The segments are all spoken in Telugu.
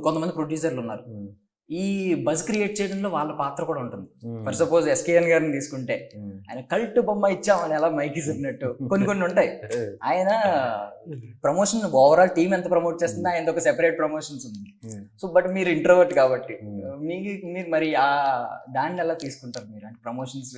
కొంతమంది ప్రొడ్యూసర్లు ఉన్నారు. ఈ బజ్ క్రియేట్ చేయడంలో వాళ్ళ పాత్ర కూడా ఉంటుంది. ఫర్ సపోజ్ ఎస్కేఎన్ గారిని తీసుకుంటే. ఆయన కల్ట్ బొమ్మ ఇచ్చామని ఎలా మైక్ ఇస్తున్నట్టు కొన్ని కొన్ని ఉంటాయి. ఆయన ప్రమోషన్ ఓవరాల్ టీం ఎంత ప్రమోట్ చేస్తుందో ఆయన ఒక సెపరేట్ ప్రమోషన్స్ ఉంది. సో బట్ మీరు ఇంట్రోవర్ట్ కాబట్టి. మీకు మీరు మరి ఆ దాన్ని ఎలా తీసుకుంటారు మీరు? అంటే ప్రమోషన్స్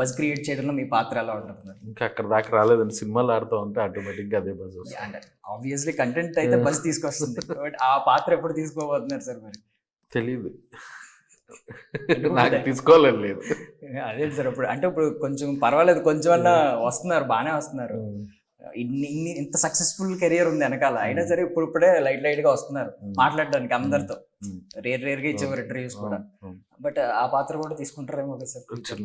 బజ్ క్రియేట్ చేయడంలో మీ పాత్ర ఎలా ఉంటుంది? ఇంకా అక్కడ దాకా రాలేదండి. సినిమాలు ఆడుతూ ఉంటే ఆటోమేటిక్గా అదే బజ్ వస్తుంది. అంటే ఆబ్వియస్లీ కంటెంట్ అయితే బజ్ తీసుకొస్తుంది. బట్ ఆ పాత్ర ఎప్పుడు తీసుకోబోతున్నారు సార్ మరి? తెలియదు నాకు తీసుకోవాలని లేదు. అదే సార్ ఇప్పుడు అంటే ఇప్పుడు కొంచెం పర్వాలేదు. కొంచెం అన్నా వస్తున్నారు బాగానే వస్తున్నారు. ఇన్ని ఇన్ని ఇంత సక్సెస్ఫుల్ కెరియర్ ఉంది వెనకాల. అయినా సరే ఇప్పుడు ఇప్పుడే లైట్ లైట్గా వస్తున్నారు మాట్లాడడానికి అందరితో. Hmm. రేర్ రేర్గా ఇచ్చేవారు ఇంటర్వ్యూస్ కూడా. బట్ ఆ పాత్ర కూడా తీసుకుంటారేమో కదా సార్? కొంచెం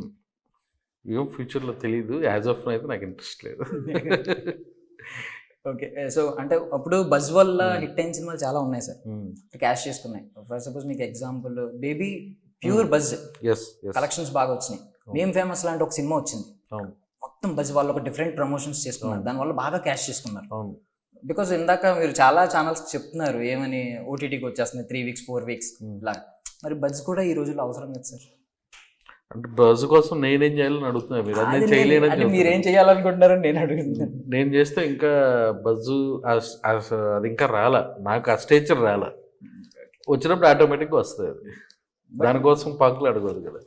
ఏం ఫ్యూచర్లో తెలియదు యాజ్ ఆఫ్ అయితే నాకు ఇంట్రెస్ట్ లేదు. ఓకే. సో అంటే అప్పుడు బజ్ వల్ల. హిట్ అయిన సినిమాలు చాలా ఉన్నాయి సార్. క్యాష్ చేసుకున్నాయి. ఫర్ సపోజ్ మీకు example baby pure buzz. Collections బాగా వచ్చినాయి. మేం ఫేమస్ లాంటి ఒక సినిమా వచ్చింది. మొత్తం బజ్ వాళ్ళు ఒక డిఫరెంట్ ప్రమోషన్స్ చేసుకున్నారు. దానివల్ల బాగా క్యాష్ చేసుకున్నారు. బికాజ్ ఇందాక మీరు చాలా ఛానల్స్ చెప్తున్నారు ఏమని ఓటీటీకి వచ్చేస్తుంది త్రీ వీక్స్ ఫోర్ వీక్స్. ఇలా మరి బజ్ కూడా ఈ రోజుల్లో అవసరం కదా సార్. అంటే బజ్ కోసం నేనేం చేయాలని అడుగుతున్నా మీరు? అది నేను నేను- చేయలేనని అంటే మీరేం చెప్తున్నా. చేయాలనుకుంటున్నారని నేను అడుగుతున్నాను నేను చేస్తే ఇంకా బజ్జు ఆ- ఆ- అది ఇంకా రాలా. నాకు ఆ స్టేచర్ రాలా. వచ్చినప్పుడు ఆటోమేటిక్గా వస్తుంది అది. దానికోసం పాకులు అడగదు కదా.